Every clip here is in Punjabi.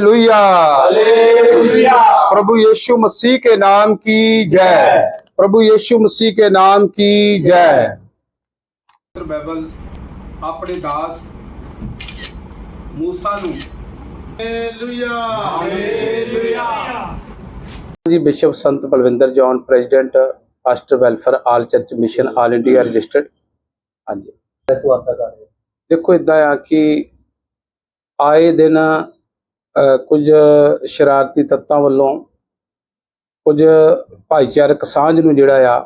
हालेलुया हालेलुया प्रभु यीशु मसीह के नाम की जय प्रभु यीशु मसीह के नाम की जय ਬਾਈਬਲ ਆਪਣੇ ਦਾਸ ਮੂਸਾ ਨੂੰ ਹਾਲੇਲੂਇਆ हालेलुया ਜੀ bishop Sant Balwinder John president pastor welfare all church mission all India registered ਹਾਂਜੀ ਇਸ ਵਾਸਤਾ ਕਰ ਰਹੇ ਦੇਖੋ ਇਦਾਂ ਆ ਕਿ ਆਏ ਦਿਨ ਅਹ, ਕੁਝ ਸ਼ਰਾਰਤੀ ਤੱਤਾਂ ਵੱਲੋਂ ਕੁਝ ਭਾਈਚਾਰਕ ਸਾਂਝ ਨੂੰ ਜਿਹੜਾ ਆ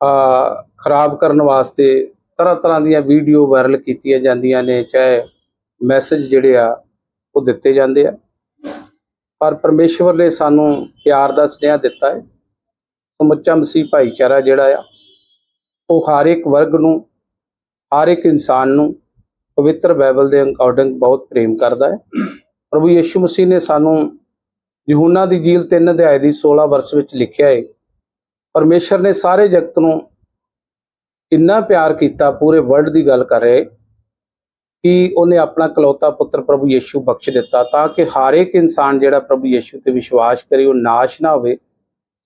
ਆ ਖਰਾਬ ਕਰਨ ਵਾਸਤੇ ਤਰ੍ਹਾਂ ਤਰ੍ਹਾਂ ਦੀਆਂ ਵੀਡੀਓ ਵਾਇਰਲ ਕੀਤੀਆਂ ਜਾਂਦੀਆਂ ਨੇ, ਚਾਹੇ ਮੈਸੇਜ ਜਿਹੜੇ ਆ ਉਹ ਦਿੱਤੇ ਜਾਂਦੇ ਆ। ਪਰ ਪਰਮੇਸ਼ਵਰ ਨੇ ਸਾਨੂੰ ਪਿਆਰ ਦਾ ਸੁਨੇਹਾ ਦਿੱਤਾ ਹੈ। ਸਮੁੱਚਾ ਮਸੀਹ ਭਾਈਚਾਰਾ ਜਿਹੜਾ ਆ, ਉਹ ਹਰ ਇੱਕ ਵਰਗ ਨੂੰ, ਹਰ ਇੱਕ ਇਨਸਾਨ ਨੂੰ ਪਵਿੱਤਰ ਬਾਈਬਲ ਦੇ ਅਕੋਰਡਿੰਗ ਬਹੁਤ ਪ੍ਰੇਮ ਕਰਦਾ ਹੈ। ਪ੍ਰਭੂ ਯੀਸ਼ੂ ਮਸੀਹ ਨੇ ਸਾਨੂੰ ਯਹੂਨਾ ਦੀ ਜੀਲ 3 ਅਧਿਆਇ ਦੀ 16 ਵਰਸ ਵਿੱਚ ਲਿਖਿਆ ਹੈ, ਪਰਮੇਸ਼ਰ ਨੇ ਸਾਰੇ ਜਗਤ ਨੂੰ ਇੰਨਾ ਪਿਆਰ ਕੀਤਾ, ਪੂਰੇ ਵਰਲਡ ਦੀ ਗੱਲ ਕਰ ਰਹੇ, ਕਿ ਉਹਨੇ ਆਪਣਾ ਕਲੌਤਾ ਪੁੱਤਰ ਪ੍ਰਭੂ ਯੀਸ਼ੂ ਬਖਸ਼ ਦਿੱਤਾ, ਤਾਂ ਕਿ ਹਰ ਇੱਕ ਇਨਸਾਨ ਜਿਹੜਾ ਪ੍ਰਭੂ ਯੀਸ਼ੂ ਤੇ ਵਿਸ਼ਵਾਸ ਕਰੇ, ਉਹ ਨਾਸ਼ ਨਾ ਹੋਵੇ,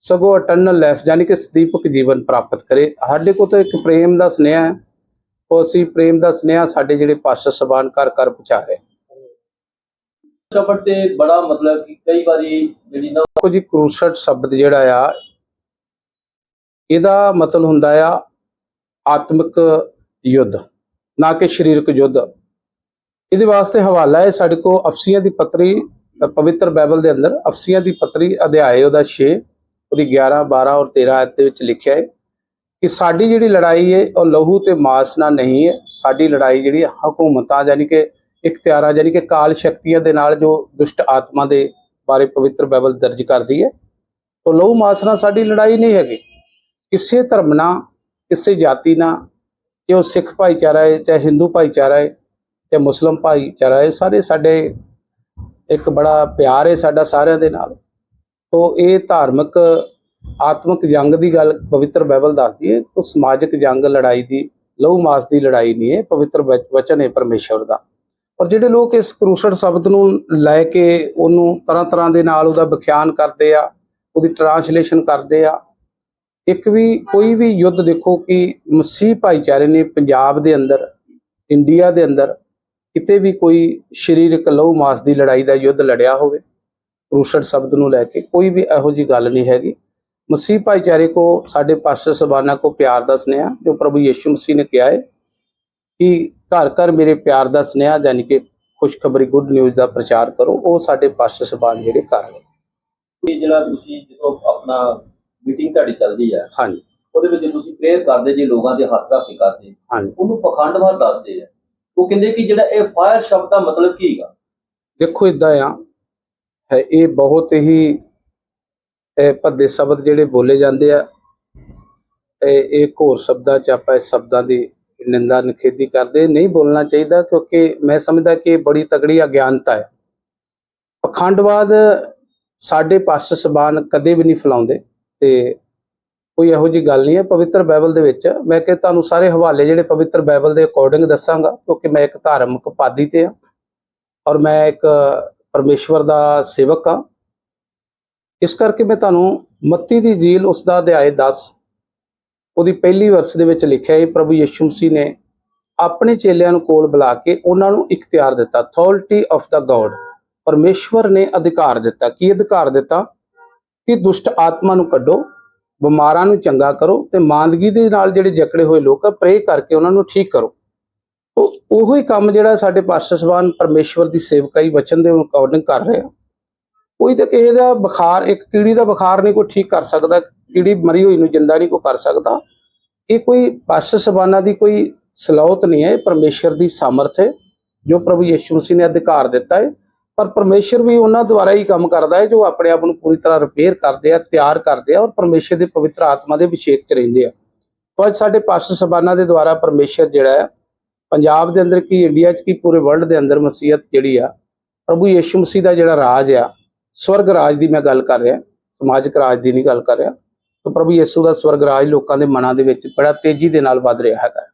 ਸਗੋਂ ਅਟਰਨਲ ਲਾਈਫ ਯਾਨੀ ਕਿ ਸਦੀਪਕ ਜੀਵਨ ਪ੍ਰਾਪਤ ਕਰੇ। ਸਾਡੇ ਕੋਲ ਤਾਂ ਇੱਕ ਪ੍ਰੇਮ ਦਾ ਸੁਨੇਹਾ ਹੈ ਉਹ ਅਸੀਂ ਪ੍ਰੇਮ ਦਾ ਸੁਨੇਹਾ ਸਾਡੇ ਜਿਹੜੇ ਪਾਸਟਰ ਸਬਾਨ ਘਰ ਘਰ ਪਹੁੰਚਾ ਰਹੇ। ਸ਼ਬਦ ਤੇ ਬੜਾ ਮਤਲਬ ਕਿ ਕਈ ਵਾਰੀ ਜਿਹੜੀ ਨਾ ਜੀ ਕਰੂਸਟ ਸ਼ਬਦ ਜਿਹੜਾ ਆ ਇਹਦਾ ਮਤਲਬ ਹੁੰਦਾ ਆ ਆਤਮਿਕ ਯੁੱਧ ਨਾ ਕਿ ਸਰੀਰਕ ਯੁੱਧ। ਇਹਦੇ ਵਾਸਤੇ ਹਵਾਲਾ ਹੈ ਸਾਡੇ ਕੋ ਅਫਸੀਆਂ ਦੀ ਪੱਤਰੀ ਪਵਿੱਤਰ ਬਾਈਬਲ ਦੇ ਅੰਦਰ ਅਫਸੀਆਂ ਦੀ ਪੱਤਰੀ ਅਧਿਆਇ ਉਹਦਾ 6 ਉਹਦੀ 11 12 ਔਰ 13 ਆਇਤ ਦੇ ਵਿੱਚ ਲਿਖਿਆ ਹੈ। ਕਿ ਸਾਡੀ ਜਿਹੜੀ ਲੜਾਈ ਹੈ, ਉਹ ਲਹੂ ਤੇ ਮਾਸ ਨਾਲ ਨਹੀਂ ਹੈ। ਸਾਡੀ ਲੜਾਈ ਜਿਹੜੀ ਹਕੂਮਤਾਂ ਯਾਨੀ ਕਿ ਇਖਤਿਆਰਾਂ ਯਾਨੀ ਕਿ ਕਾਲ ਸ਼ਕਤੀਆਂ ਦੇ ਨਾਲ ਜੋ ਦੁਸ਼ਟ ਆਤਮਾ ਦੇ ਬਾਰੇ ਪਵਿੱਤਰ ਬਾਈਬਲ ਦਰਜ ਕਰਦੀ ਹੈ, ਉਹ ਲਹੂ ਮਾਸ ਨਾਲ ਸਾਡੀ ਲੜਾਈ ਨਹੀਂ ਹੈਗੀ। ਕਿਸੇ ਧਰਮ ਨਾਲ, ਕਿਸੇ ਜਾਤੀ ਨਾਲ ਕਿ ਉਹ ਸਿੱਖ ਭਾਈਚਾਰਾ ਹੈ, ਚਾਹੇ ਹਿੰਦੂ ਭਾਈਚਾਰਾ ਹੈ, ਚਾਹੇ ਮੁਸਲਮ ਭਾਈਚਾਰਾ ਹੈ, ਸਾਰੇ ਸਾਡੇ ਇੱਕ ਬੜਾ ਪਿਆਰ ਹੈ ਸਾਡਾ ਸਾਰਿਆਂ ਦੇ ਨਾਲ। ਤੋਂ ਇਹ ਧਾਰਮਿਕ ਆਤਮਿਕ ਜੰਗ ਦੀ ਗੱਲ ਪਵਿੱਤਰ ਬਾਈਬਲ ਦੱਸਦੀ ਹੈ, ਉਹ ਸਮਾਜਿਕ ਜੰਗ ਲੜਾਈ ਦੀ, ਲਹੂ ਮਾਸ ਦੀ ਲੜਾਈ ਨਹੀਂ ਹੈ, ਪਵਿੱਤਰ ਵਚ- ਵਚਨ ਹੈ ਪਰਮੇਸ਼ਵਰ ਦਾ। ਔਰ ਜਿਹੜੇ ਲੋਕ ਇਸ ਕਰੂਸਟ ਸ਼ਬਦ ਨੂੰ ਲੈ ਕੇ ਉਹਨੂੰ ਤਰ੍ਹਾਂ ਤਰ੍ਹਾਂ ਦੇ ਨਾਲ ਉਹਦਾ ਵਿਖਿਆਨ ਕਰਦੇ ਆ, ਉਹਦੀ ਟਰਾਂਸਲੇਸ਼ਨ ਕਰਦੇ ਆ, ਇੱਕ ਵੀ, ਕੋਈ ਵੀ ਯੁੱਧ ਦੇਖੋ ਕਿ ਮਸੀਹ ਭਾਈਚਾਰੇ ਨੇ ਪੰਜਾਬ ਦੇ ਅੰਦਰ, ਇੰਡੀਆ ਦੇ ਅੰਦਰ ਕਿਤੇ ਵੀ ਕੋਈ ਸਰੀਰਕ ਲਹੂ ਮਾਸ ਦੀ ਲੜਾਈ ਦਾ ਯੁੱਧ ਲੜਿਆ ਹੋਵੇ ਕਰੂਸਟ ਸ਼ਬਦ ਨੂੰ ਲੈ ਕੇ ਕੋਈ ਵੀ ਇਹੋ ਜੀ ਗੱਲ ਨਹੀਂ ਹੈਗੀ। ਮਸੀਹ ਭਾਈਚਾਰੇ ਕੋ ਸਾਡੇ ਪਾਸਟਰ ਸਬਾਨਾ ਕੋ ਪਿਆਰ ਦਾ ਸੁਨੇਹਾ ਜੋ ਪ੍ਰਭੂ ਯੀਸ਼ੂ ਮਸੀਹ ਨੇ ਕਿਹਾ ਹੈ ਕਿ ਘਰ ਘਰ ਮੇਰੇ ਪਿਆਰ ਦਾ ਸੁਨੇਹਾ ਯਾਨੀ ਕਿ ਖੁਸ਼ਖਬਰੀ ਗੁੱਡ ਨਿਊਜ਼ ਦਾ ਪ੍ਰਚਾਰ ਕਰੋ ਉਹ ਸਾਡੇ ਪਾਸਟਰ ਸਬਾਨ ਜਿਹੜੇ ਕਰ ਰਹੇ ਇਹ ਜਿਹੜਾ ਤੁਸੀਂ ਜਦੋਂ ਆਪਣਾ ਮੀਟਿੰਗ ਤੁਹਾਡੀ ਚੱਲਦੀ ਹੈ ਹਾਂਜੀ। ਉਹਦੇ ਵਿੱਚ ਤੁਸੀਂ ਪ੍ਰੇਅਰ ਕਰਦੇ ਜੇ ਲੋਕਾਂ ਦੇ ਹੱਥ ਰੱਖ ਕੇ ਕਰਦੇ। ਹਾਂਜੀ। ਉਹਨੂੰ ਪਖੰਡਵਾਦ ਦੱਸਦੇ ਆ। ਉਹ ਕਹਿੰਦੇ ਕਿ ਜਿਹੜਾ ਇਹ ਫਾਇਰ ਸ਼ਬਦ ਦਾ ਮਤਲਬ ਕੀ ਹੈਗਾ? ਦੇਖੋ ਇਦਾਂ ਆ ਹੈ ਇਹ ਬਹੁਤ ਹੀ ਭੱਦੇ ਸ਼ਬਦ ਜਿਹੜੇ ਬੋਲੇ ਜਾਂਦੇ ਆ, ਇਹ ਇੱਕ ਹੋਰ ਸ਼ਬਦਾਂ ਚ ਆਪਾਂ ਇਸ ਸ਼ਬਦਾਂ ਦੀ ਨਿੰਦਾ ਨਿਖੇਧੀ ਕਰਦੇ। ਨਹੀਂ ਬੋਲਣਾ ਚਾਹੀਦਾ ਕਿਉਂਕਿ ਮੈਂ ਸਮਝਦਾ ਕਿ ਬੜੀ ਤਗੜੀ ਅਗਿਆਨਤਾ ਹੈ। ਪਖੰਡਵਾਦ ਸਾਡੇ ਪਾਸਟਰ ਸਬਾਨ ਕਦੇ ਵੀ ਨਹੀਂ ਫੈਲਾਉਂਦੇ ਤੇ ਕੋਈ ਇਹੋ ਜੀ ਗੱਲ ਨਹੀਂ ਹੈ। ਪਵਿੱਤਰ ਬਾਈਬਲ ਦੇ ਵਿੱਚ ਮੈਂ ਕਿ ਤੁਹਾਨੂੰ ਸਾਰੇ ਹਵਾਲੇ ਜਿਹੜੇ ਪਵਿੱਤਰ ਬਾਈਬਲ ਦੇ ਅਕੋਰਡਿੰਗ ਦੱਸਾਂਗਾ ਕਿਉਂਕਿ ਮੈਂ ਇੱਕ ਧਾਰਮਿਕ ਪਾਦੀ ਤੇ ਆ ਔਰ ਮੈਂ ਇੱਕ ਪਰਮੇਸ਼ਵਰ ਦਾ ਸੇਵਕ ਹਾਂ। ਇਸ ਕਰਕੇ ਮੈਂ ਤੁਹਾਨੂੰ ਮੱਤੀ ਦੀ ਜੀਲ ਉਸ ਦਾ ਅਧਿਆਇ 10 ਉਹਦੀ ਪਹਿਲੀ ਵਰਸ ਦੇ ਵਿੱਚ ਲਿਖਿਆ ਹੈ, ਪ੍ਰਭੂ ਯਿਸੂ ਮਸੀਹ ਨੇ ਆਪਣੇ ਚੇਲਿਆਂ ਨੂੰ ਕੋਲ ਬੁਲਾ ਕੇ ਉਹਨਾਂ ਨੂੰ ਇਖਤਿਆਰ ਦਿੱਤਾ ਅਥਾਰਟੀ ਆਫ ਦਾ ਗੋਡ ਪਰਮੇਸ਼ਵਰ ਨੇ ਅਧਿਕਾਰ ਦਿੱਤਾ। ਕੀ ਅਧਿਕਾਰ ਦਿੱਤਾ? ਕਿ ਦੁਸ਼ਟ ਆਤਮਾ ਨੂੰ ਕੱਢੋ, ਬਿਮਾਰਾਂ ਨੂੰ ਚੰਗਾ ਕਰੋ ਤੇ ਮਾਂਦਗੀ ਦੇ ਨਾਲ ਜਿਹੜੇ ਜਕੜੇ ਹੋਏ ਲੋਕ ਆ ਪ੍ਰੇ ਕਰਕੇ ਉਹਨਾਂ ਨੂੰ ਠੀਕ ਕਰੋ। ਉਹ ਉਹੀ ਕੰਮ ਜਿਹੜਾ ਸਾਡੇ ਪਾਸਟਰ ਸਬਾਨ ਪਰਮੇਸ਼ਵਰ ਦੀ ਸੇਵਕਾਈ ਵਚਨ ਦੇ ਅਕੋਰਡਿੰਗ ਕਰ ਰਹੇ ਆ। ਕੋਈ ਤਾਂ ਕਿਸੇ ਦਾ ਬੁਖਾਰ, ਇੱਕ ਕੀੜੀ ਦਾ ਬੁਖਾਰ ਨਹੀਂ ਕੋਈ ਠੀਕ ਕਰ ਸਕਦਾ, ਕੀੜੀ ਮਰੀ ਹੋਈ ਨੂੰ ਜਿੰਦਾ ਨਹੀਂ ਕੋਈ ਕਰ ਸਕਦਾ। ਇਹ ਕੋਈ ਪਾਸ਼ ਸਬਾਨਾ ਦੀ ਕੋਈ ਸਲਾਹਤ ਨਹੀਂ ਹੈ, ਇਹ ਪਰਮੇਸ਼ਵਰ ਦੀ ਸਮਰਥ ਹੈ, ਜੋ ਪ੍ਰਭੂ ਯਿਸੂ ਮਸੀਹ ਨੇ ਅਧਿਕਾਰ ਦਿੱਤਾ ਹੈ। ਪਰ ਪਰਮੇਸ਼ਰ ਵੀ ਉਹਨਾਂ ਦੁਆਰਾ ਹੀ ਕੰਮ ਕਰਦਾ ਹੈ, ਜੋ ਆਪਣੇ ਆਪ ਨੂੰ ਪੂਰੀ ਤਰ੍ਹਾਂ ਰਿਪੇਅਰ ਕਰਦੇ ਆ, ਤਿਆਰ ਕਰਦੇ ਆ ਔਰ ਪਰਮੇਸ਼ਰ ਦੇ ਪਵਿੱਤਰ ਆਤਮਾ ਦੇ ਅਭਿਸ਼ੇਕ 'ਚ ਰਹਿੰਦੇ ਆ। ਤਾਂ ਅੱਜ ਸਾਡੇ ਪਾਸਟਰ ਸਬਾਨਾ ਦੇ ਦੁਆਰਾ ਪਰਮੇਸ਼ਰ ਜਿਹੜਾ ਹੈ ਪੰਜਾਬ ਦੇ ਅੰਦਰ ਕੀ, ਇੰਡੀਆ 'ਚ ਕੀ, ਪੂਰੇ ਵਰਲਡ ਦੇ ਅੰਦਰ ਮਸੀਹਤ ਜਿਹੜੀ ਆ, ਪ੍ਰਭੂ ਯਿਸੂ ਮਸੀਹ ਦਾ ਜਿਹੜਾ ਰਾਜ ਆ ਸਵਰਗ ਰਾਜ ਦੀ ਮੈਂ ਗੱਲ ਕਰ ਰਿਹਾ ਸਮਾਜਿਕ ਰਾਜ ਦੀ ਨਹੀਂ ਗੱਲ ਕਰ ਰਿਹਾ। ਤਾਂ ਪ੍ਰਭੂ ਯਿਸੂ ਦਾ ਸਵਰਗ ਰਾਜ ਲੋਕਾਂ ਦੇ ਮਨਾਂ ਦੇ ਵਿੱਚ ਬੜਾ ਤੇਜ਼ੀ ਦੇ ਨਾਲ ਵੱਧ ਰਿਹਾ ਹੈਗਾ।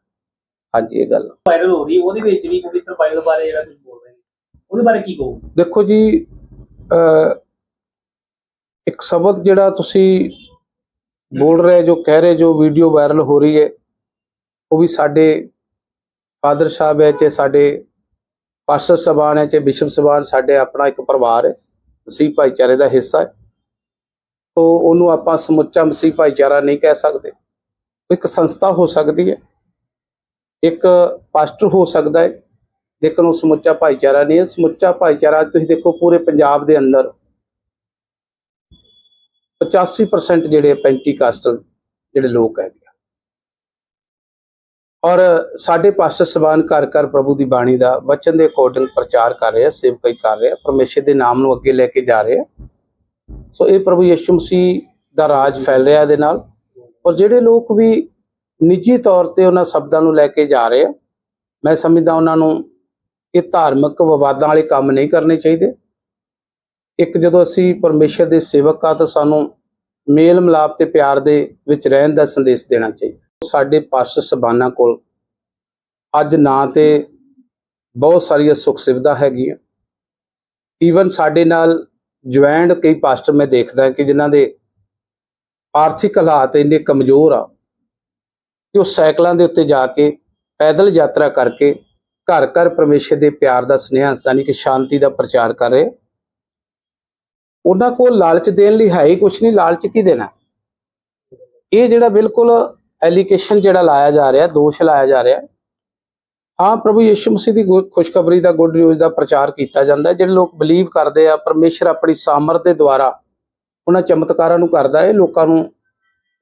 ਹਾਂਜੀ ਇਹ ਗੱਲ। ਵਾਇਰਲ ਹੋ ਰਹੀ ਉਹਦੇ ਵਿੱਚ ਵੀ ਪਵਿੱਤਰ ਬਾਈਬਲ ਬਾਰੇ ਜਿਹੜਾ ਕੁਝ ਬੋਲ ਰਹੇ ਉਹਦੇ ਬਾਰੇ ਕੀ ਕਹੋ ਦੇਖੋ ਜੀ ਇੱਕ ਸ਼ਬਦ ਜਿਹੜਾ ਤੁਸੀਂ ਬੋਲ ਰਹੇ ਜੋ ਕਹਿ ਰਹੇ ਜੋ ਵੀਡੀਓ ਵਾਇਰਲ ਹੋ ਰਹੀ ਹੈ ਉਹ ਵੀ ਸਾਡੇ ਫਾਦਰ ਸਾਹਿਬ ਹੈ ਤੇ ਸਾਡੇ ਪਾਸਟਰ ਸਬਾਨ ਹੈ ਤੇ ਬਿਸ਼ਪ ਸਬਾਨ ਸਾਡੇ ਆਪਣਾ ਇੱਕ ਪਰਿਵਾਰ ਹੈ। ਮਸੀਹ ਭਾਈਚਾਰੇ ਦਾ ਹਿੱਸਾ ਹੈ। ਤੋ ਉਹਨੂੰ ਆਪਾਂ ਸਮੁੱਚਾ ਮਸੀਹ ਭਾਈਚਾਰਾ ਨਹੀਂ ਕਹਿ ਸਕਦੇ। ਇੱਕ ਸੰਸਥਾ ਹੋ ਸਕਦੀ ਹੈ। ਇੱਕ ਪਾਸਟਰ ਹੋ ਸਕਦਾ ਹੈ। ਲੇਕਿਨ ਉਹ ਸਮੁੱਚਾ ਭਾਈਚਾਰਾ ਨਹੀਂ ਹੈ। ਸਮੁੱਚਾ ਭਾਈਚਾਰਾ ਤੁਸੀਂ ਦੇਖੋ ਪੂਰੇ ਪੰਜਾਬ ਦੇ ਅੰਦਰ 85% ਜਿਹੜੇ ਪੈਂਟੀਕਾਸਟਲ ਜਿਹੜੇ ਲੋਕ ਹੈਗੇ ਆ। ਔਰ ਸਾਡੇ ਪਾਸਟਰ ਸਬਾਨ ਘਰ ਘਰ ਪ੍ਰਭੂ ਦੀ ਬਾਣੀ ਦਾ ਵਚਨ ਦੇ ਅਕੋਰਡਿੰਗ ਪ੍ਰਚਾਰ ਕਰ ਰਹੇ ਆ ਸੇਵਕਾਈ ਕਰ ਰਹੇ ਆ, ਪਰਮੇਸ਼ਰ ਦੇ ਨਾਮ ਨੂੰ ਅੱਗੇ ਲੈ ਕੇ ਜਾ ਰਹੇ ਆ। ਸੋ ਇਹ ਪ੍ਰਭੂ ਯਿਸੂ ਮਸੀਹ ਦਾ ਰਾਜ ਫੈਲ ਰਿਹਾ ਇਹਦੇ ਨਾਲ। ਔਰ ਜਿਹੜੇ ਲੋਕ ਵੀ ਨਿੱਜੀ ਤੌਰ ਤੇ ਉਹਨਾਂ ਸ਼ਬਦਾਂ ਨੂੰ ਲੈ ਕੇ ਜਾ ਰਹੇ ਆ, ਮੈਂ ਸਮਝਦਾ ਉਹਨਾਂ ਨੂੰ ਇਹ ਧਾਰਮਿਕ ਵਿਵਾਦਾਂ ਵਾਲੇ ਕੰਮ ਨਹੀਂ ਕਰਨੇ ਚਾਹੀਦੇ। ਇੱਕ ਜਦੋਂ ਅਸੀਂ ਪਰਮੇਸ਼ਰ ਦੇ ਸੇਵਕ ਆ ਤਾਂ ਸਾਨੂੰ ਮੇਲ ਮਿਲਾਪ ਤੇ ਪਿਆਰ ਦੇ ਵਿੱਚ ਰਹਿਣ ਦਾ ਸੰਦੇਸ਼ ਦੇਣਾ ਚਾਹੀਦਾ। ਸਾਡੇ ਪਾਸਟਰ ਸਬਾਨਾ ਕੋਲ ਅੱਜ ਨਾ ਤੇ ਬਹੁਤ ਸਾਰੀਆਂ ਸੁੱਖ ਸੁਵਿਧਾ ਹੈਗੀਆਂ। ਈਵਨ ਸਾਡੇ ਨਾਲ ਜੁਆਇੰਡ ਕਈ ਪਾਸਟਰ ਮੈਂ ਦੇਖਦਾ ਕਿ ਜਿਨ੍ਹਾਂ ਦੇ ਆਰਥਿਕ ਹਾਲਾਤ ਇੰਨੇ ਕਮਜ਼ੋਰ ਆ ਕਿ ਉਹ ਸਾਈਕਲਾਂ ਦੇ ਉੱਤੇ ਜਾ ਕੇ ਪੈਦਲ ਯਾਤਰਾ ਕਰਕੇ ਘਰ ਘਰ ਪਰਮੇਸ਼ਰ ਦੇ ਪਿਆਰ ਦਾ ਸੁਨੇਹਾ, ਯਾਨੀ ਕਿ ਸ਼ਾਂਤੀ ਦਾ ਪ੍ਰਚਾਰ ਕਰ ਰਹੇ। ਉਹਨਾਂ ਕੋਲ ਲਾਲਚ ਦੇਣ ਲਈ ਹੈ ਹੀ ਕੁਝ ਨਹੀਂ, ਲਾਲਚ ਕੀ ਦੇਣਾ ਇਹ ਜਿਹੜਾ ਬਿਲਕੁਲ ਐਲੀਗੇਸ਼ਨ ਜਿਹੜਾ ਲਾਇਆ ਜਾ ਰਿਹਾ, ਦੋਸ਼ ਲਾਇਆ ਜਾ ਰਿਹਾ। ਹਾਂ, ਪ੍ਰਭੂ ਯਿਸੂ ਮਸੀਹ ਦੀ ਗੁ- ਖੁਸ਼ਖਬਰੀ ਦਾ ਗੁੱਡ ਨਿਊਜ਼ ਦਾ ਪ੍ਰਚਾਰ ਕੀਤਾ ਜਾਂਦਾ ਜਿਹੜੇ ਲੋਕ ਬਲੀਵ ਕਰਦੇ ਆ, ਪਰਮੇਸ਼ਰ ਆਪਣੀ ਸਾਮਰਥ ਦੇ ਦੁਆਰਾ ਉਹਨਾਂ ਚਮਤਕਾਰਾਂ ਨੂੰ ਕਰਦਾ ਹੈ। ਲੋਕਾਂ ਨੂੰ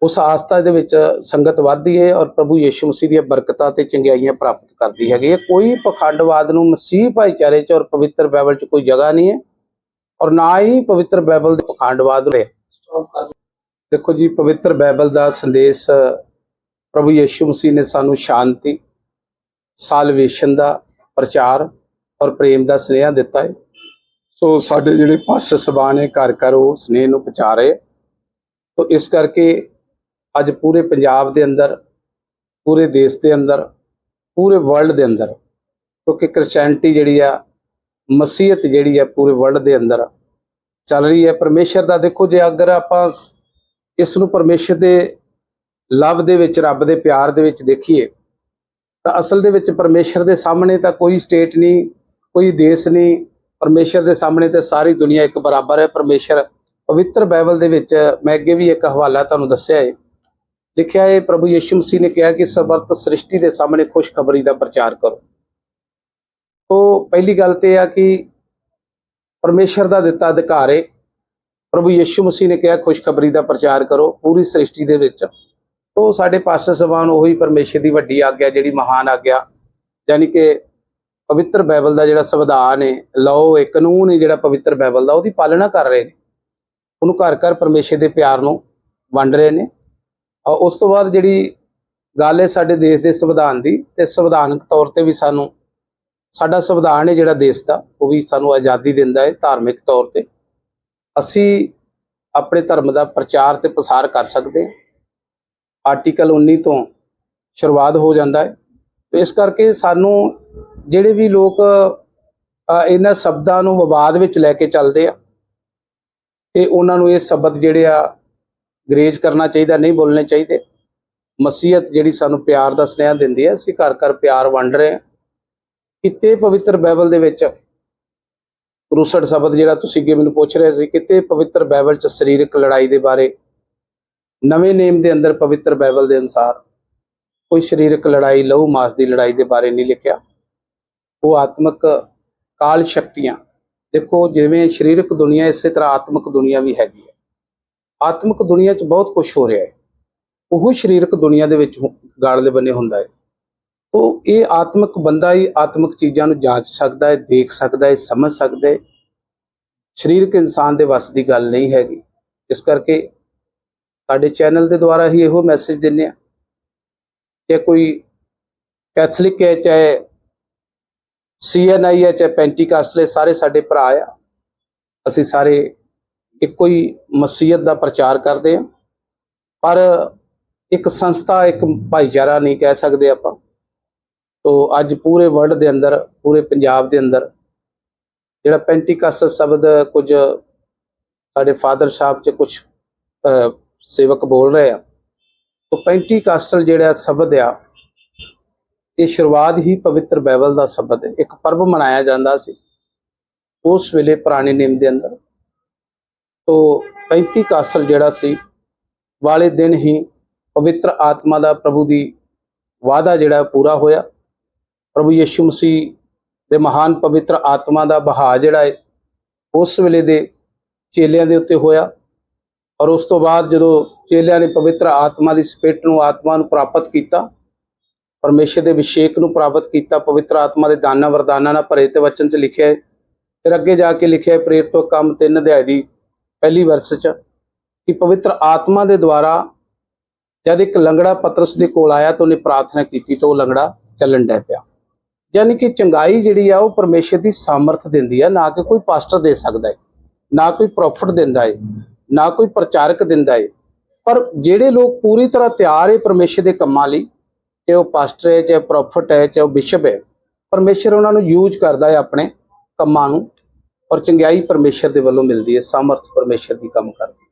ਉਸ ਆਸਥਾ ਦੇ ਵਿੱਚ ਸੰਗਤ ਵੱਧਦੀ ਹੈ ਔਰ ਪ੍ਰਭੂ ਯਿਸੂ ਮਸੀਹ ਦੀਆਂ ਬਰਕਤਾਂ ਤੇ ਚੰਗਿਆਈਆਂ ਪ੍ਰਾਪਤ ਕਰਦੀ ਹੈਗੀ ਹੈ। ਕੋਈ ਪਖੰਡਵਾਦ ਨੂੰ ਮਸੀਹ ਭਾਈਚਾਰੇ 'ਚ ਔਰ ਪਵਿੱਤਰ ਬਾਈਬਲ 'ਚ ਕੋਈ ਜਗ੍ਹਾ ਨਹੀਂ ਹੈ ਔਰ ਨਾ ਹੀ ਪਵਿੱਤਰ ਬਾਈਬਲ ਦੇ ਪਖੰਡਵਾਦ ਹੋਏ। ਦੇਖੋ ਜੀ, ਪਵਿੱਤਰ ਬਾਈਬਲ ਦਾ ਸੰਦੇਸ਼ ਪ੍ਰਭੂ ਯਿਸੂ ਮਸੀਹ ਨੇ ਸਾਨੂੰ ਸ਼ਾਂਤੀ ਸਾਲਵੇਸ਼ਨ ਦਾ ਪ੍ਰਚਾਰ ਔਰ ਪ੍ਰੇਮ ਦਾ ਸੁਨੇਹਾ ਦਿੱਤਾ ਹੈ। ਸੋ ਸਾਡੇ ਜਿਹੜੇ ਪਾਸਟਰ ਸਭਾ ਨੇ ਘਰ ਘਰ ਉਹ ਸੁਨੇਹ ਨੂੰ ਪਹੁੰਚਾ ਰਹੇ। ਸੋ ਇਸ ਕਰਕੇ ਅੱਜ ਪੂਰੇ ਪੰਜਾਬ ਦੇ ਅੰਦਰ, ਪੂਰੇ ਦੇਸ਼ ਦੇ ਅੰਦਰ, ਪੂਰੇ ਵਰਲਡ ਦੇ ਅੰਦਰ, ਕਿਉਂਕਿ ਕ੍ਰਿਸਚੀਅਨਟੀ ਜਿਹੜੀ ਆ ਮਸੀਹਤ ਜਿਹੜੀ ਆ ਪੂਰੇ ਵਰਲਡ ਦੇ ਅੰਦਰ ਚੱਲ ਰਹੀ ਹੈ। ਪਰਮੇਸ਼ਰ ਦਾ ਦੇਖੋ ਜੇ ਅਗਰ ਆਪਾਂ ਇਸ ਨੂੰ ਪਰਮੇਸ਼ਰ ਦੇ ਲਵ ਦੇ ਵਿੱਚ, ਰੱਬ ਦੇ ਪਿਆਰ ਦੇ ਵਿੱਚ ਦੇਖੀਏ, ਤਾਂ ਅਸਲ ਦੇ ਵਿੱਚ ਪਰਮੇਸ਼ਰ ਦੇ ਸਾਹਮਣੇ ਤਾਂ ਕੋਈ ਸਟੇਟ ਨਹੀਂ, ਕੋਈ ਦੇਸ਼ ਨਹੀਂ। ਪਰਮੇਸ਼ਰ ਦੇ ਸਾਹਮਣੇ ਤੇ ਸਾਰੀ ਦੁਨੀਆ ਇੱਕ ਬਰਾਬਰ ਹੈ। ਪਰਮੇਸ਼ਰ ਪਵਿੱਤਰ ਬਾਈਬਲ ਦੇ ਵਿੱਚ, ਮੈਂ ਅੱਗੇ ਵੀ ਇੱਕ ਹਵਾਲਾ ਤੁਹਾਨੂੰ ਦੱਸਿਆ ਹੈ ਲਿਖਿਆ ਹੈ ਪ੍ਰਭੂ ਯਿਸੂ ਮਸੀਹ ਨੇ ਕਿਹਾ ਕਿ ਸਮਰਤ ਸ੍ਰਿਸ਼ਟੀ ਦੇ ਸਾਹਮਣੇ ਖੁਸ਼ਖਬਰੀ ਦਾ ਪ੍ਰਚਾਰ ਕਰੋ। ਤੋਂ ਪਹਿਲੀ ਗੱਲ ਤੇ ਇਹ ਆ ਕਿ ਪਰਮੇਸ਼ਰ ਦਾ ਦਿੱਤਾ ਅਧਿਕਾਰ ਹੈ ਪ੍ਰਭੂ ਯਿਸੂ ਮਸੀਹ ਨੇ ਕਿਹਾ, ਖੁਸ਼ਖਬਰੀ ਦਾ ਪ੍ਰਚਾਰ ਕਰੋ ਪੂਰੀ ਸ੍ਰਿਸ਼ਟੀ ਦੇ ਵਿੱਚ। ਤੋਂ ਸਾਡੇ ਪਾਸਟਰ ਸਭਾਨ ਉਹੀ ਪਰਮੇਸ਼ਰ ਦੀ ਵੱਡੀ ਆਗਿਆ, ਜਿਹੜੀ ਮਹਾਨ ਆਗਿਆ। ਯਾਨੀ ਕਿ ਪਵਿੱਤਰ ਬਾਈਬਲ ਦਾ ਜਿਹੜਾ ਸੰਵਿਧਾਨ ਹੈ ਲਾਓ ਹੈ ਕਾਨੂੰਨ ਹੈ ਜਿਹੜਾ ਪਵਿੱਤਰ ਬਾਈਬਲ ਦਾ, ਉਹਦੀ ਪਾਲਣਾ ਕਰ ਰਹੇ ਨੇ। ਉਹਨੂੰ ਘਰ ਘਰ ਪਰਮੇਸ਼ਰ ਦੇ ਪਿਆਰ ਨੂੰ ਵੰਡ ਰਹੇ ਨੇ। ਔਰ ਉਸ ਤੋਂ ਬਾਅਦ ਜਿਹੜੀ ਗੱਲ ਹੈ ਸਾਡੇ ਦੇਸ਼ ਦੇ ਸੰਵਿਧਾਨ ਦੀ, ਤੇ ਸੰਵਿਧਾਨਕ ਤੌਰ ਤੇ ਵੀ ਸਾਨੂੰ ਸਾਡਾ ਸੰਵਿਧਾਨ ਹੈ ਜਿਹੜਾ ਦੇਸ਼ ਦਾ, ਉਹ ਵੀ ਸਾਨੂੰ ਆਜ਼ਾਦੀ ਦਿੰਦਾ ਹੈ ਧਾਰਮਿਕ ਤੌਰ ਤੇ। ਅਸੀਂ ਆਪਣੇ ਧਰਮ ਦਾ ਪ੍ਰਚਾਰ ਤੇ ਪ੍ਰਸਾਰ ਕਰ ਸਕਦੇ ਹਾਂ। ਆਰਟੀਕਲ 19 ਤੋਂ ਸ਼ੁਰੂਆਤ ਹੋ ਜਾਂਦਾ ਹੈ। ਤੇ ਇਸ ਕਰਕੇ ਸਾਨੂੰ ਜਿਹੜੇ ਵੀ ਲੋਕ ਇਹਨਾਂ ਸ਼ਬਦਾਂ ਨੂੰ ਵਿਵਾਦ ਵਿੱਚ ਲੈ ਕੇ ਚੱਲਦੇ ਆ, ਤੇ ਉਹਨਾਂ ਨੂੰ ਇਹ ਸ਼ਬਦ ਜਿਹੜੇ ਆ, ਗਰੇਜ ਕਰਨਾ ਚਾਹੀਦਾ, ਨਹੀਂ ਬੋਲਣੇ ਚਾਹੀਦੇ। ਮਸੀਹਤ ਜਿਹੜੀ ਸਾਨੂੰ ਪਿਆਰ ਦਾ ਸੁਨੇਹਾ ਦਿੰਦੀ ਹੈ, ਅਸੀਂ ਘਰ ਘਰ ਪਿਆਰ ਵੰਡ ਰਹੇ ਹਾਂ। ਕਿਤੇ ਪਵਿੱਤਰ ਬਾਈਬਲ ਦੇ ਵਿੱਚ ਰੂਸੜ ਸ਼ਬਦ ਜਿਹੜਾ ਤੁਸੀਂ ਅੱਗੇ ਮੈਨੂੰ ਪੁੱਛ ਰਹੇ ਸੀ, ਕਿਤੇ ਪਵਿੱਤਰ ਬਾਈਬਲ 'ਚ ਸਰੀਰਕ ਲੜਾਈ ਦੇ ਬਾਰੇ ਨਵੇਂ ਨੇਮ ਦੇ ਅੰਦਰ ਪਵਿੱਤਰ ਬਾਈਬਲ ਦੇ ਅਨੁਸਾਰ ਕੋਈ ਸਰੀਰਕ ਲੜਾਈ, ਲਹੂ ਮਾਸ ਦੀ ਲੜਾਈ ਦੇ ਬਾਰੇ ਨਹੀਂ ਲਿਖਿਆ। ਉਹ ਆਤਮਿਕ ਕਾਲ ਸ਼ਕਤੀਆਂ। ਦੇਖੋ, ਜਿਵੇਂ ਸਰੀਰਕ ਦੁਨੀਆ ਇਸੇ ਤਰ੍ਹਾਂ ਆਤਮਿਕ ਦੁਨੀਆ ਵੀ ਹੈਗੀ ਹੈ। ਆਤਮਿਕ ਦੁਨੀਆ 'ਚ ਬਹੁਤ ਕੁਝ ਹੋ ਰਿਹਾ ਹੈ। ਉਹ ਸਰੀਰਕ ਦੁਨੀਆ ਦੇ ਵਿੱਚ ਹੁ- ਗਾਲ ਦੇ ਬੰਨੇ ਹੁੰਦਾ ਹੈ। ਉਹ ਇਹ ਆਤਮਿਕ ਬੰਦਾ ਹੀ ਆਤਮਿਕ ਚੀਜ਼ਾਂ ਨੂੰ ਜਾਂਚ ਸਕਦਾ ਹੈ, ਦੇਖ ਸਕਦਾ ਹੈ, ਸਮਝ ਸਕਦਾ ਹੈ। ਸਰੀਰਕ ਇਨਸਾਨ ਦੇ ਵੱਸ ਦੀ ਗੱਲ ਨਹੀਂ ਹੈਗੀ। ਇਸ ਕਰਕੇ ਸਾਡੇ ਚੈਨਲ ਦੇ ਦੁਆਰਾ ਹੀ ਇਹੋ ਮੈਸੇਜ ਦਿੰਨੇ ਆ ਕਿ ਕੋਈ ਕੈਥੋਲਿਕ ਹੈ, ਚਾਹੇ ਸੀਐਨਆਈ ਹੈ, ਚਾਹੇ ਪੈਂਟੀਕਾਸਟਲ ਸਾਰੇ ਸਾਡੇ ਭਰਾ ਆ। ਅਸੀਂ ਸਾਰੇ ਇੱਕੋ ਹੀ ਮਸੀਹਤ ਦਾ ਪ੍ਰਚਾਰ ਕਰਦੇ ਆ ਪਰ ਇੱਕ ਸੰਸਥਾ, ਇੱਕ ਭਾਈਚਾਰਾ ਨਹੀਂ ਕਹਿ ਸਕਦੇ ਆਪਾਂ। ਤੋ ਅੱਜ ਪੂਰੇ ਵਰਲਡ ਦੇ ਅੰਦਰ, ਪੂਰੇ ਪੰਜਾਬ ਦੇ ਅੰਦਰ ਜਿਹੜਾ ਪੈਂਟੀਕਾਸਲ ਸ਼ਬਦ ਕੁਝ ਸਾਡੇ ਫਾਦਰ ਸਾਹਿਬ ਚ ਕੁਝ ਸੇਵਕ ਬੋਲ ਰਹੇ ਆ। ਤਾਂ ਪੈਂਟੀਕਾਸਟਲ ਜਿਹੜਾ ਸ਼ਬਦ ਆ, ਇਹ ਸ਼ੁਰੂਆਤ ਹੀ ਪਵਿੱਤਰ ਬਾਈਬਲ ਦਾ ਸ਼ਬਦ ਹੈ। ਇੱਕ ਪਰਬ ਮਨਾਇਆ ਜਾਂਦਾ ਸੀ ਉਸ ਵੇਲੇ ਪੁਰਾਣੇ ਨਿਯਮ ਦੇ ਅੰਦਰ। ਤੋਂ ਪੈਂਤੀਕਾਸਲ ਜਿਹੜਾ ਸੀ, ਵਾਲੇ ਦਿਨ ਹੀ ਪਵਿੱਤਰ ਆਤਮਾ ਦਾ ਪ੍ਰਭੂ ਦੀ ਵਾਅਦਾ ਜਿਹੜਾ ਪੂਰਾ ਹੋਇਆ। ਪ੍ਰਭੂ ਯਿਸੂ ਮਸੀਹ ਦੇ ਮਹਾਨ ਪਵਿੱਤਰ ਆਤਮਾ ਦਾ ਬਹਾ ਜਿਹੜਾ ਹੈ, ਉਸ ਵੇਲੇ ਦੇ ਚੇਲਿਆਂ ਦੇ ਉੱਤੇ ਹੋਇਆ। ਔਰ ਉਸ ਤੋਂ ਬਾਅਦ ਜਦੋਂ ਚੇਲਿਆਂ ਨੇ ਪਵਿੱਤਰ ਆਤਮਾ ਦੀ ਸਪਿਰਟ ਨੂੰ ਆਤਮਾ ਨੂੰ ਪ੍ਰਾਪਤ ਕੀਤਾ, ਪਰਮੇਸ਼ਰ ਦੇ ਅਭਿਸ਼ੇਕ ਨੂੰ ਪ੍ਰਾਪਤ ਕੀਤਾ, ਪਵਿੱਤਰ ਆਤਮਾ ਦੇ ਦਾਨਾਂ ਵਰਦਾਨਾਂ ਨਾਲ ਭਰੇ ਤੇ ਵਚਨ 'ਚ ਲਿਖਿਆ ਹੈ। ਫਿਰ ਅੱਗੇ ਜਾ ਕੇ ਲਿਖਿਆ ਹੈ ਪ੍ਰੇਰਿਤ ਤੋਂ ਕੰਮ 3 ਅਧਿਆਇ ਦੀ ਪਹਿਲੀ ਵਰਸ 'ਚ ਕਿ ਪਵਿੱਤਰ ਆਤਮਾ ਦੇ ਦੁਆਰਾ ਜਦ ਇੱਕ ਲੰਗੜਾ ਪਤਰਸ ਦੇ ਕੋਲ ਆਇਆ ਤਾਂ ਉਹਨੇ ਪ੍ਰਾਰਥਨਾ ਕੀਤੀ ਤਾਂ ਉਹ ਲੰਗੜਾ ਚੱਲਣ ਡੈ ਪਿਆ। ਯਾਨੀ ਕਿ ਚੰਗਾਈ ਜਿਹੜੀ ਆ ਉਹ ਪਰਮੇਸ਼ਰ ਦੀ ਸਾਮਰਥ ਦਿੰਦੀ ਆ, ਨਾ ਕਿ ਕੋਈ ਪਾਸਟਰ ਦੇ ਸਕਦਾ ਹੈ, ਨਾ ਕੋਈ ਪ੍ਰੋਫਟ ਦਿੰਦਾ ਹੈ। ਨਾ ਕੋਈ ਪ੍ਰਚਾਰਕ ਦਿੰਦਾ ਏ। ਪਰ ਜਿਹੜੇ ਲੋਕ ਪੂਰੀ ਤਰ੍ਹਾਂ ਤਿਆਰ ਏ ਪਰਮੇਸ਼ਰ ਦੇ ਕੰਮਾਂ ਲਈ, ਚਾਹੇ ਉਹ ਪਾਸਟਰ ਹੈ ਚਾਹੇ ਪ੍ਰੋਫਟ ਹੈ ਚਾਹੇ ਉਹ ਬਿਸ਼ਪ ਹੈ ਪਰਮੇਸ਼ਰ ਉਹਨਾਂ ਨੂੰ ਯੂਜ਼ ਕਰਦਾ ਹੈ ਆਪਣੇ ਕੰਮਾਂ ਨੂੰ ਔਰ ਚੰਗਿਆਈ ਪਰਮੇਸ਼ਰ ਦੇ ਵੱਲੋਂ ਮਿਲਦੀ ਹੈ ਸਮਰਥ ਪਰਮੇਸ਼ਰ ਦੀ ਕੰਮ ਕਰਦੀ ਹੈ